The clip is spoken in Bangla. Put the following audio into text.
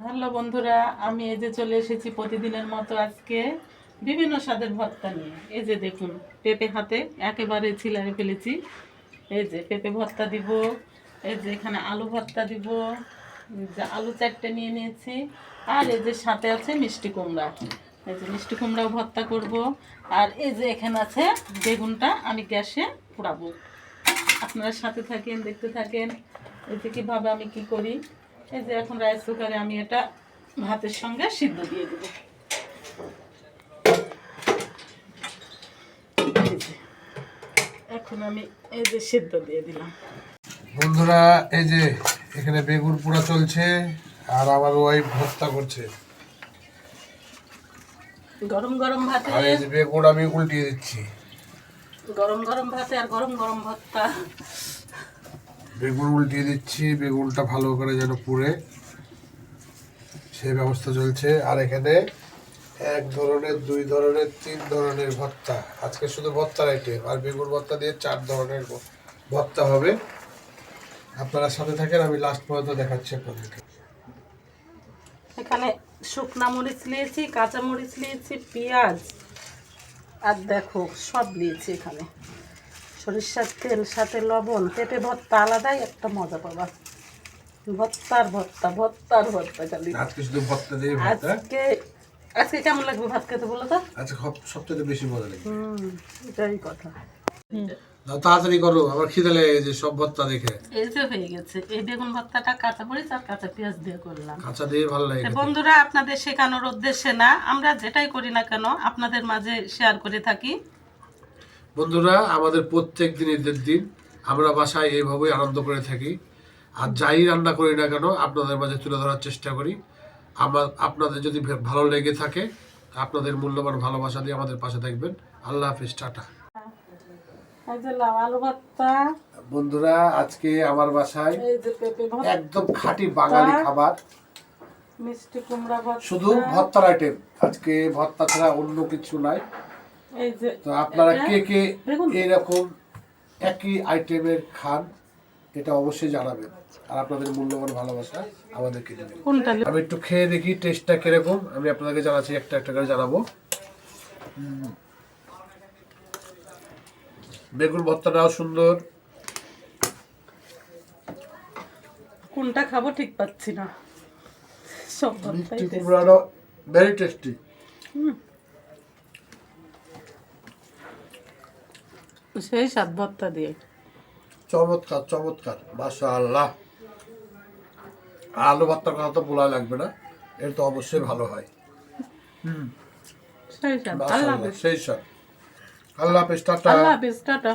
হ্যালো বন্ধুরা, আমি এই যে চলে এসেছি প্রতিদিনের মতো আজকে বিভিন্ন স্বাদের ভর্তা নিয়ে। এই যে দেখুন, পেঁপে হাতে একেবারে ছিলারে ফেলেছি। এই যে পেঁপে ভর্তা দিব, এই যে এখানে আলু ভর্তা দিব আলু চারটে নিয়ে নিয়েছি, আর এই যে সাথে আছে মিষ্টি কুমড়া। এই যে মিষ্টি কুমড়াও ভর্তা করব, আর এই যে এখানে আছে বেগুনটা আমি গ্যাসে পোড়াবো। আপনারা সাথে থাকেন, দেখতে থাকেন, এই যে কীভাবে আমি কি করি। এই যে এখন রাইস কুকারে আমি এটা ভাতের সঙ্গে সিদ্ধ দিয়ে দেব। এখন আমি এই যে সিদ্ধ দিয়ে দিলাম। বন্ধুরা এই যে এখানে বেগুন পোড়া চলছে আর আমার ওয়াইফ ভর্তা করছে। গরম গরম ভাতে আর এই যে বেগুন আমি উল্টিয়ে দিচ্ছি। গরম গরম ভাতে আর গরম গরম ভর্তা। বেগুন উল্টিয়ে দিচ্ছি বেগুনটা ভালো করে যেন পুড়ে। সেই ব্যবস্থা চলছে। আর এখানে এক ধরনের, দুই ধরনের, তিন ধরনের ভর্তা। আজকে শুধু ভর্তার আইটেম আর বেগুন ভর্তা দিয়ে চার ধরনের ভর্তা হবে। আপনারা সাথে থাকেন, আমি লাস্ট পর্যন্ত দেখাচ্ছি আপনাদেরকে। এখানে শুকনা মরিচ নিয়েছি, কাঁচা মরিচ নিয়েছি, পেঁয়াজ, আর দেখো সব নিয়েছি এখানে। সরিষার তেল সাথে লবণ পেঁপে ভর্তা আলাদাই একটা মজা পাবা। ভর্তার ভর্তা ভর্তার ভর্তা খালি। আজকে শুধু ভর্তা দিয়ে ভর্তা? আজকে আজকে কেমন লাগবে ভাত খেতে বলো তো? আজকে সব- সবচেয়ে বেশি মজা লাগে। হুম এটাই কথা। দাও তাড়াতাড়ি করো আমার খিদে লেগে গেছে সব ভর্তা দেখে। এই যে হয়ে গেছে এই বেগুন ভর্তাটা কাঁচা মরিচ আর কাঁচা পেঁয়াজ দিয়ে করলাম। কাঁচা দিয়ে ভালো লাগে বন্ধুরা আপনাদের শেখানোর উদ্দেশ্যে না আমরা যেটাই করি না কেন আপনাদের মাঝে শেয়ার করে থাকি। বন্ধুরা আমাদের প্রত্যেক দিন ঈদের দিন আমরা বাসায় এইভাবেই আনন্দ করে থাকি। আর যাই রান্না করি না কেন আপনাদের মাঝে তুলে ধরার চেষ্টা করি। আমার আপনাদের যদি ভালো লেগে থাকে আপনাদের মূল্যবান ভালোবাসা দিয়ে আমাদের পাশে থাকবেন। আল্লাহ হাফিজ টাটা। বন্ধুরা আজকে আমার বাসায় একদম খাঁটি বাঙালি খাবার। মিষ্টি কুমড়া শুধু ভর্তার আইটেম আজকে ভর্তা ছাড়া অন্য কিছু নাই। তো আপনারা কে কে। এরকম একই আইটেমের খান এটা অবশ্যই জানাবেন। আর আপনাদের মূল্যবান ভালোবাসা আমাদেরকে দেবেন। কোনটা? আমি একটু খেয়ে দেখি টেস্টটা কীরকম। আমি আপনাদেরকে জানাচ্ছি একটা একটা করে জানাব। বেগুন ভর্তাটাও সুন্দর। কোনটা খাব ঠিক পাচ্ছি না। সব ভর্তাই ভেরি টেস্টি সেই স্বাদ ভর্তা দিয়ে। চমৎকার চমৎকার। মাশা আল্লাহ আলু ভর্তার কথা তো বলা লাগবে না। এর তো অবশ্যই ভালো হয়। সেই স্বাদ মাশাআল্লাহ, সেই সব। আল্লাহ হাফিজ টাটা। আল্লাহ হাফিজ টাটা।